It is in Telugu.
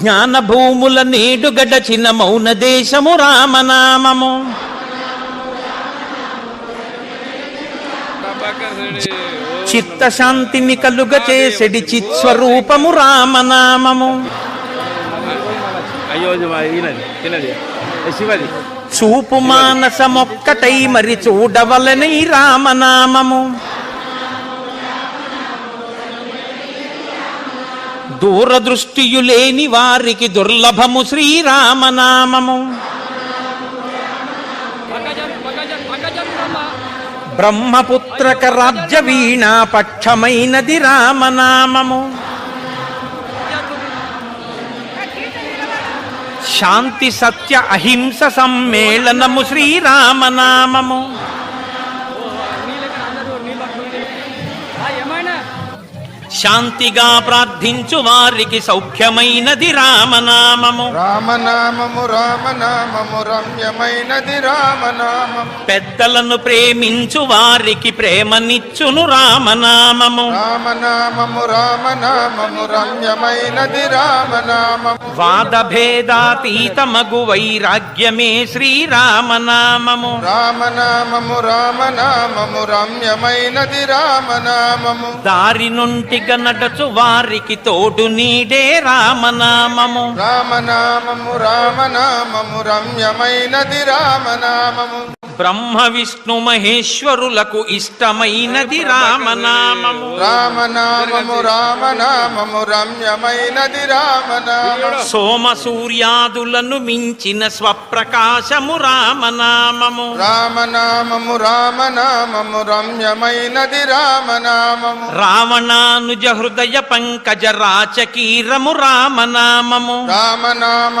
జ్ఞాన భూముల నేడు గడచిన మౌన దేశము రామనామము. చిత్తశాంతిని కలుగ చేసెడి చిత్స్వరూపము రామనామము. చూపు మానసమొక్కటై మరి చూడవలనై రామనామము. దూరదృష్టియు లేని వారికి దుర్లభము శ్రీరామనామము. బ్రహ్మపుత్రక రాజ్య వీణ పక్షమైనది రామనామము. శాంతి సత్య అహింస సమ్మేళనము శ్రీరామనామము. శాంతిగా ప్రార్థించు వారికి సౌఖ్యమైనది రామనామము. రామనామము రామనామము రమ్యమైనది రామనామము. పెద్దలను ప్రేమించు వారికి ప్రేమనిచ్చును రామనామము. రామనామము రామనామము రమ్యమైనది రామనామము. వాద భేదాతీతమగు వైరాగ్యమే శ్రీరామనామము. రామనామము రామనామము రమ్యమైనది రామనామము. దారి నుంటిగా నడచు వారికి తోడు నీడే రామనామము. రామనామము రామనామము రమ్యమైనది రామనామము. బ్రహ్మ విష్ణు మహేశ్వరులకు ఇష్టమైనది రామనామము. రామనామము రామనామము రమ్యమైనది రామనామము. సోమ సూర్యాదులను మించిన స్వప్రకాశము రామనామము. రామనామము రామనామము రమ్యమైనది రామనామము. రావణానుజ హృదయ పంకజ రాచకీరము రామనామము. రామనామము